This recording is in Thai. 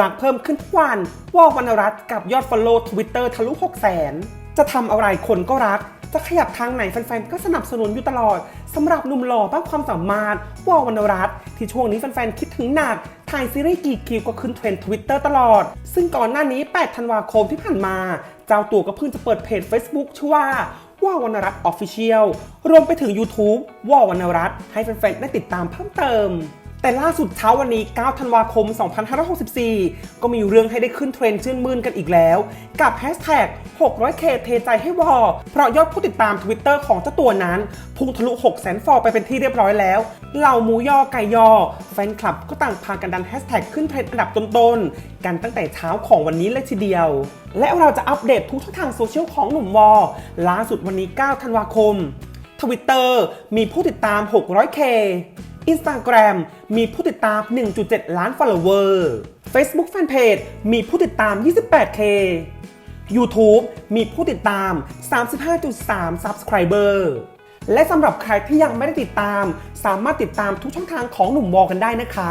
รักเพิ่มขึ้นทุกวันวอลวรรณรัตน์กับยอดฟอลโล่ทวิตเตอร์ทะลุ6 0 0 0 0 0 จะทำอะไรคนก็รัก จะขยับทางไหนแฟนๆ ก็สนับสนุนอยู่ตลอดสำหรับหนุ่มหล่อบ้างความสามารถวอลวรรณรัตน์ที่ช่วงนี้แฟนๆ คิดถึงหนักถ่ายซีรีส์กี่คิวก็ขึ้นเทรนด์ทวิตเตอร์ตลอด ซึ่งก่อนหน้านี้ 8 ธันวาคมที่ผ่านมา เจ้าตัวก็เพิ่งจะเปิดเพจ Facebook ชื่อว่าว่าวรรณรัตน์ออฟฟิเชียลรวมไปถึง YouTube ว่าวรรณรัตน์ให้แฟนๆ ได้ติดตามเพิ่มเติม แต่ล่าสุดเช้าวันนี้ 9 ธันวาคม 2564 ก็มีเรื่องให้ได้ขึ้นเทรนด์ชื่นมื่นกันอีกแล้ว กับแฮชแท็ก 600k เทใจให้วอเพราะยอดผู้ติดตาม Twitter ของเจ้าตัวนั้น พุ่งทะลุ6 0 0 0 0 0ฟอลไปเป็นที่เรียบร้อยแล้ว เหล่าหมูยอไก่ยอ แฟนคลับก็ต่างพากันดันแฮชแท็กขึ้นเทรนด์อันดับต้นๆ กันตั้งแต่เช้าของวันนี้เลยทีเดียว และเราจะอัปเดตทุกช่องทางโซเชียลของหนุ่มวอล่าสุดวันนี้ 9 ธันวาคม Twitter มีผู้ติดตาม 600k Instagram มีผู้ติดตาม 1.7 ล้าน follower Facebook Fanpage มีผู้ติดตาม 28k YouTube มีผู้ติดตาม 35.3 subscriber และสำหรับใครที่ยังไม่ได้ติดตาม สามารถติดตามทุกช่องทางของหนุ่มวอกันได้นะคะ